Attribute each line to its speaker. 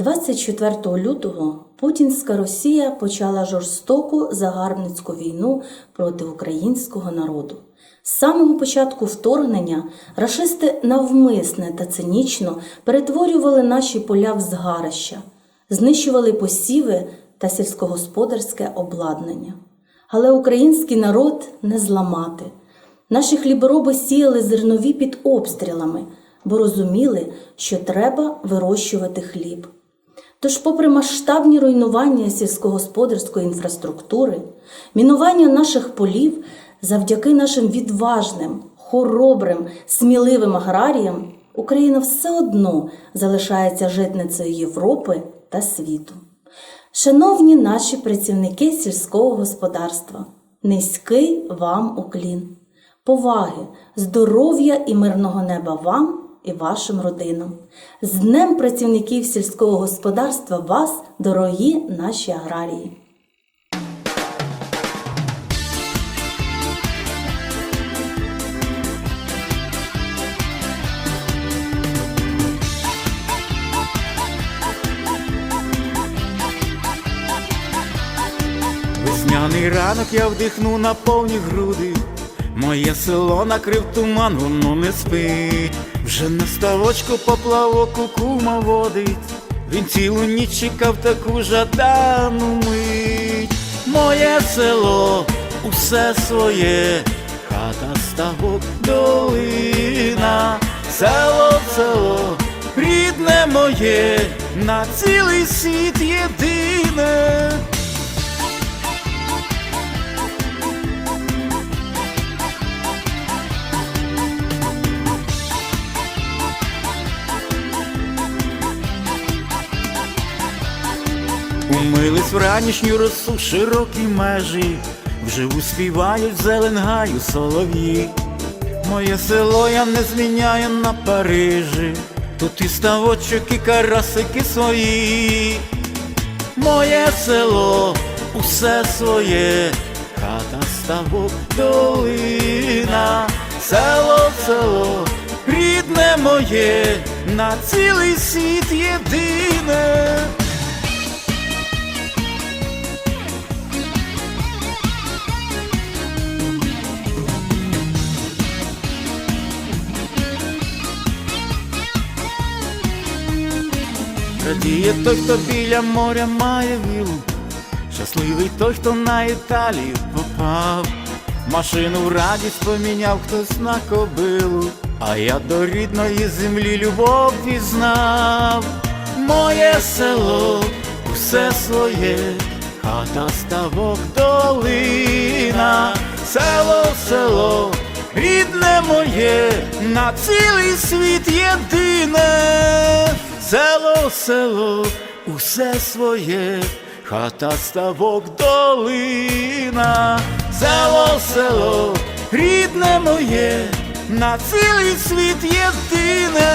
Speaker 1: 24 лютого путінська Росія почала жорстоку загарбницьку війну проти українського народу. З самого початку вторгнення рашисти навмисне та цинічно перетворювали наші поля в згарища, знищували посіви та сільськогосподарське обладнання. Але український народ не зламати. Наші хлібороби сіяли зернові під обстрілами, бо розуміли, що треба вирощувати хліб. Тож, попри масштабні руйнування сільськогосподарської інфраструктури, мінування наших полів, завдяки нашим відважним, хоробрим, сміливим аграріям, Україна все одно залишається житницею Європи та світу. Шановні наші працівники сільського господарства, низький вам уклін, поваги, здоров'я і мирного неба вам і вашим родинам. З Днем працівників сільського господарства вас, дорогі наші аграрії!
Speaker 2: Весняний ранок я вдихну на повні груди. Моє село накрив туман, воно не спить. Вже на ставочку поплавок у кума водить. Він цілу ніч чекав таку жадану мить. Моє село, усе своє, хата ставок, долина, село, село, рідне моє, на цілий світ єдине. Умились в ранішню росу широкі межі, вживу співають в зелен солов'ї. Моє село я не зміняю на Парижі, тут і ставочок, і карасики свої. Моє село, усе своє, хата ставок, долина, село, село, рідне моє, на цілий світ єдине. Радіє той, хто біля моря має вілу, щасливий той, хто на Італію попав. Машину в радість поміняв хтось на кобилу, а я до рідної землі любов пізнав. Моє село, усе своє, хата ставок, долина, село, село, рідне моє, на цілий світ єдине. Село, село, усе своє, хата ставок, долина, село, село, рідне моє, на цілий світ єдине.